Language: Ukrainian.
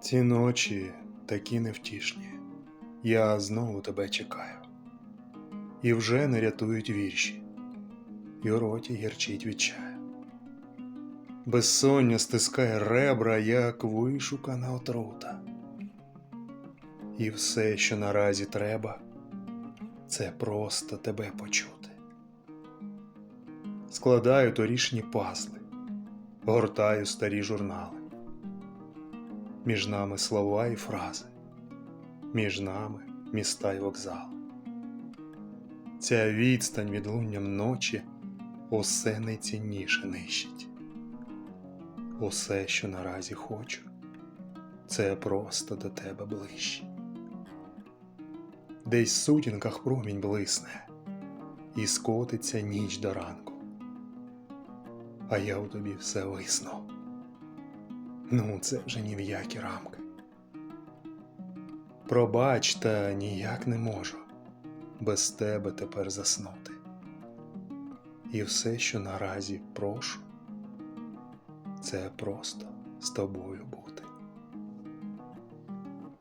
Ці ночі такі невтішні. Я знову тебе чекаю. І вже не рятують вірші, і у роті гірчить від чаю. Безсоння стискає ребра, як вишукана отрута. І все, що наразі треба, це просто тебе почути. Складаю торішні пазли, гортаю старі журнали. Між нами слова і фрази, між нами міста й вокзали. Ця відстань відлунням ночі усе найцінніше нищить. Усе, що наразі хочу, це просто до тебе ближче. Десь в сутінках промінь блисне, і скотиться ніч до ранку. А я у тобі все висну. Ну, це вже ні в які рамки. Пробач, та ніяк не можу без тебе тепер заснути. І все, що наразі прошу, це просто з тобою бути.